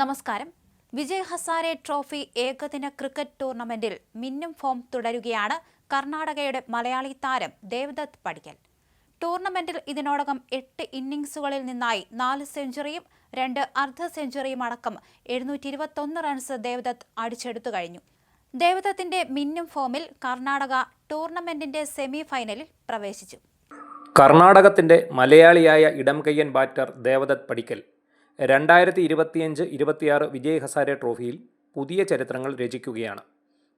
നമസ്കാരം. വിജയ് ഹസാരെ ട്രോഫി ഏകദിന ക്രിക്കറ്റ് ടൂർണമെന്റിൽ മിന്നും ഫോം തുടരുകയാണ് കർണാടകയുടെ മലയാളി താരം ദേവദത്ത് പടിക്കൽ. ടൂർണമെന്റിൽ ഇതിനോടകം എട്ട് ഇന്നിംഗ്സുകളിൽ നിന്നായി നാല് സെഞ്ചുറിയും രണ്ട് അർദ്ധ സെഞ്ചുറിയും അടക്കം എഴുന്നൂറ്റി ഇരുപത്തൊന്ന് റൺസ് ദേവദത്ത് അടിച്ചെടുത്തു കഴിഞ്ഞു. ദേവദത്തിന്റെ മിന്നും ഫോമിൽ കർണാടക ടൂർണമെന്റിന്റെ സെമി ഫൈനലിൽ പ്രവേശിച്ചു. കർണാടകത്തിന്റെ മലയാളിയായ ഇടംകയ്യൻ ബാറ്റർ ദേവദത്ത് പടിക്കൽ രണ്ടായിരത്തി ഇരുപത്തിയഞ്ച് ഇരുപത്തിയാറ് വിജയ് ഹസാരെ ട്രോഫിയിൽ പുതിയ ചരിത്രങ്ങൾ രചിക്കുകയാണ്.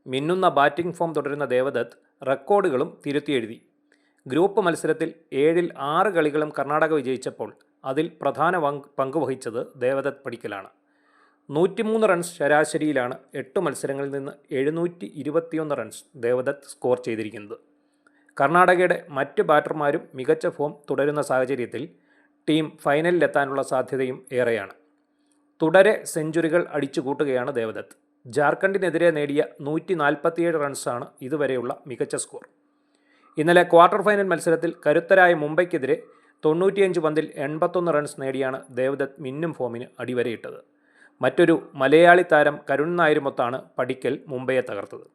മിന്നുന്ന ബാറ്റിംഗ് ഫോം തുടരുന്ന ദേവദത്ത് റെക്കോർഡുകളും തിരുത്തിയെഴുതി. ഗ്രൂപ്പ് മത്സരത്തിൽ ഏഴിൽ ആറ് കളികളും കർണാടക വിജയിച്ചപ്പോൾ അതിൽ പ്രധാന പങ്ക് പങ്കുവഹിച്ചത് ദേവദത്ത് പടിക്കലാണ്. നൂറ്റിമൂന്ന് റൺസ് ശരാശരിയിലാണ് എട്ട് മത്സരങ്ങളിൽ നിന്ന് എഴുന്നൂറ്റി ഇരുപത്തിയൊന്ന് റൺസ് ദേവദത്ത് സ്കോർ ചെയ്തിരിക്കുന്നത്. കർണാടകയുടെ മറ്റ് ബാറ്റർമാരും മികച്ച ഫോം തുടരുന്ന സാഹചര്യത്തിൽ ടീം ഫൈനലിലെത്താനുള്ള സാധ്യതയും ഏറെയാണ്. തുടരെ സെഞ്ചുറികൾ അടിച്ചുകൂട്ടുകയാണ് ദേവദത്ത്. ജാർഖണ്ഡിനെതിരെ നേടിയ നൂറ്റി നാൽപ്പത്തിയേഴ് റൺസാണ് ഇതുവരെയുള്ള മികച്ച സ്കോർ. ഇന്നലെ ക്വാർട്ടർ ഫൈനൽ മത്സരത്തിൽ കരുത്തരായ മുംബൈക്കെതിരെ തൊണ്ണൂറ്റിയഞ്ച് പന്തിൽ എൺപത്തൊന്ന് റൺസ് നേടിയാണ് ദേവദത്ത് മിന്നും ഫോമിന് അടിവരയിട്ടത്. മറ്റൊരു മലയാളി താരം കരുൺ നായരുമൊത്താണ് പടിക്കൽ മുംബൈയെ തകർത്തത്.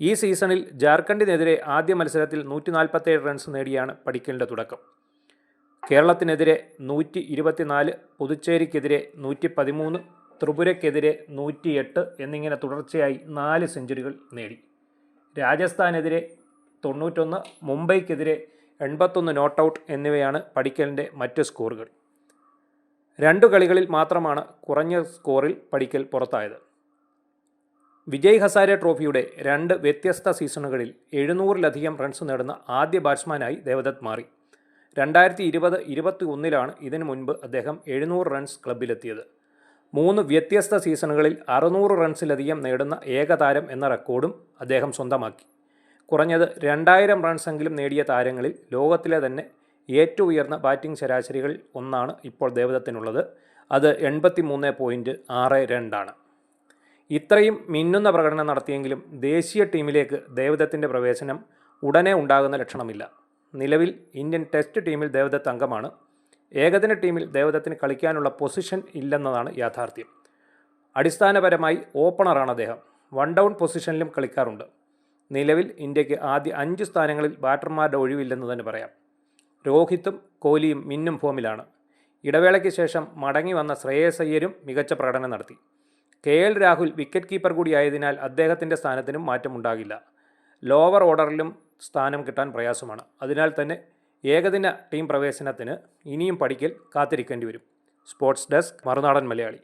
ഈ സീസണിൽ ജാർഖണ്ഡിനെതിരെ ആദ്യ മത്സരത്തിൽ നൂറ്റി നാൽപ്പത്തേഴ് റൺസ് നേടിയാണ് പടിക്കലിന്റെ തുടക്കം. കേരളത്തിനെതിരെ നൂറ്റി ഇരുപത്തിനാല് പുതുച്ചേരിക്കെതിരെ നൂറ്റി പതിമൂന്ന് ത്രിപുരയ്ക്കെതിരെ നൂറ്റിയെട്ട് എന്നിങ്ങനെ തുടർച്ചയായി നാല് സെഞ്ചുറികൾ നേടി. രാജസ്ഥാനെതിരെ തൊണ്ണൂറ്റൊന്ന് മുംബൈക്കെതിരെ എൺപത്തൊന്ന് നോട്ട് ഔട്ട് എന്നിവയാണ് പഠിക്കലിന്റെ മറ്റ് സ്കോറുകൾ. രണ്ടു കളികളിൽ മാത്രമാണ് കുറഞ്ഞ സ്കോറിൽ പഠിക്കൽ പുറത്തായത്. വിജയ് ഹസാരെ ട്രോഫിയുടെ രണ്ട് വ്യത്യസ്ത സീസണുകളിൽ എഴുന്നൂറിലധികം റൺസ് നേടുന്ന ആദ്യ ബാറ്റ്സ്മാനായി ദേവദത്ത് മാറി. രണ്ടായിരത്തി ഇരുപത് ഇരുപത്തി ഒന്നിലാണ് ഇതിനു മുൻപ് അദ്ദേഹം എഴുന്നൂറ് റൺസ് ക്ലബിലെത്തിയത് മൂന്ന് വ്യത്യസ്ത സീസണുകളിൽ അറുന്നൂറ് റൺസിലധികം നേടുന്ന ഏകതാരം എന്ന റെക്കോർഡും അദ്ദേഹം സ്വന്തമാക്കി. കുറഞ്ഞത് രണ്ടായിരം റൺസെങ്കിലും നേടിയ താരങ്ങളിൽ ലോകത്തിലെ തന്നെ ഏറ്റവും ഉയർന്ന ബാറ്റിംഗ് ശരാശരികളിൽ ഒന്നാണ് ഇപ്പോൾ ദേവദത്തിനുള്ളത്. അത് എൺപത്തി മൂന്ന് പോയിന്റ് ആറ് രണ്ടാണ്. ഇത്രയും മിന്നുന്ന പ്രകടനം നടത്തിയെങ്കിലും ദേശീയ ടീമിലേക്ക് ദേവദത്തിന്റെ പ്രവേശനം ഉടനെ ഉണ്ടാകുന്ന ലക്ഷണമില്ല. നിലവിൽ ഇന്ത്യൻ ടെസ്റ്റ് ടീമിൽ ദേവദത്ത് അംഗമാണ്. ഏകദിന ടീമിൽ ദേവദത്തിന് കളിക്കാനുള്ള പൊസിഷൻ ഇല്ലെന്നതാണ് യാഥാർത്ഥ്യം. അടിസ്ഥാനപരമായി ഓപ്പണറാണ് അദ്ദേഹം. വൺ ഡൗൺ പൊസിഷനിലും കളിക്കാറുണ്ട്. നിലവിൽ ഇന്ത്യയ്ക്ക് ആദ്യ അഞ്ച് സ്ഥാനങ്ങളിൽ ബാറ്റർമാരുടെ ഒഴിവില്ലെന്ന് തന്നെ പറയാം. രോഹിത്തും കോഹ്ലിയും മിന്നും ഫോമിലാണ്. ഇടവേളയ്ക്ക് ശേഷം മടങ്ങി വന്ന ശ്രേയസ് അയ്യരും മികച്ച പ്രകടനം നടത്തി. K L Rahul wicket keeper കൂടിയായതിനാൽ അദ്ദേഹത്തിന്റെ സ്ഥാനത്തിനും മാറ്റമുണ്ടാകില്ല. ലോവർ ഓർഡറിലും സ്ഥാനം കിട്ടാൻ പ്രയാസമാണ്. അതിനാൽ തന്നെ ഏകദിന ടീം പ്രവേശനത്തിന് ഇനിയും പഠിക്കൽ കാത്തിരിക്കേണ്ടി വരും. Sports desk Marunadan Malayali.